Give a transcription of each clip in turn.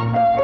உள்ளம்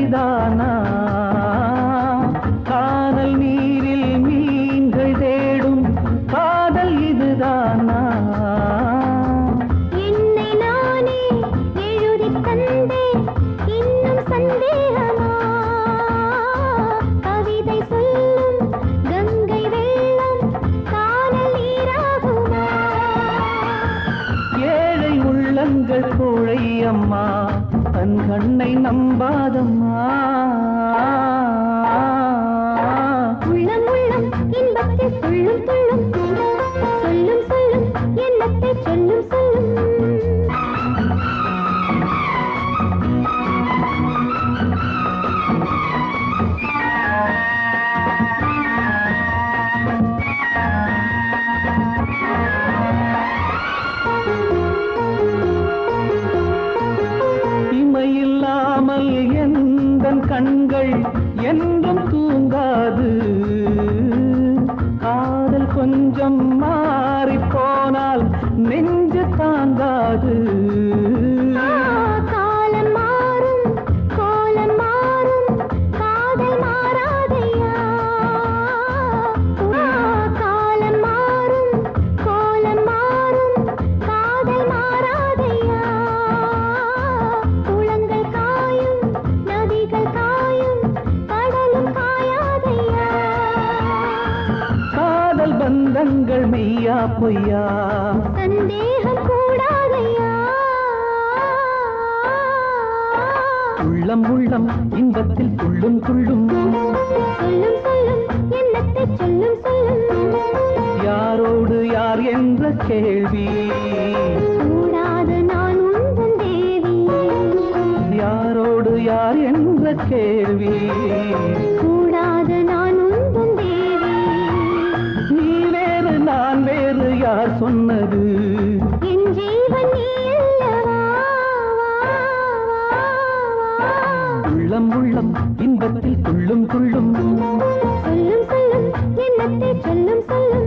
சரிதானா காதல் நீரில் மீன்கள் தேடும் காதல் இதுதானா? என்னை நானே எழுதித் தந்தேன் இன்னும் சந்தேகமா? கவிதை சொல்லும் கங்கை வெள்ளம் காணல் நீராகுமா? ஏழை உள்ளங்கள் கோழை அம்மா தன் கண்ணை நம்பாதம்மா. அதன் கண்கள் என்றும் தூங்காது. காதல் கொஞ்சம் மா பந்தங்கள் மெய்யா பொய்யா. சந்தேகம் கூடாதையா உள்ளம் உள்ளம் இன்பத்தில் துள்ளும் துள்ளும். சொல்லும் சொல்லும் எண்ணத்தை சொல்லும் சொல்லும். யாரோடு யார் என்ற கேள்வி. கூடார் என்ற கேள்வி. கூடாத நான் உந்தன் தேவி. நீ வேறு நான் வேறு யார் சொன்னது? என் ஜீவன் உள்ளம் உள்ளம் இன்பத்தில் துள்ளும் துள்ளும். சொல்லும் சொல்லும் என்னத்தை சொல்லும் சொல்லும்.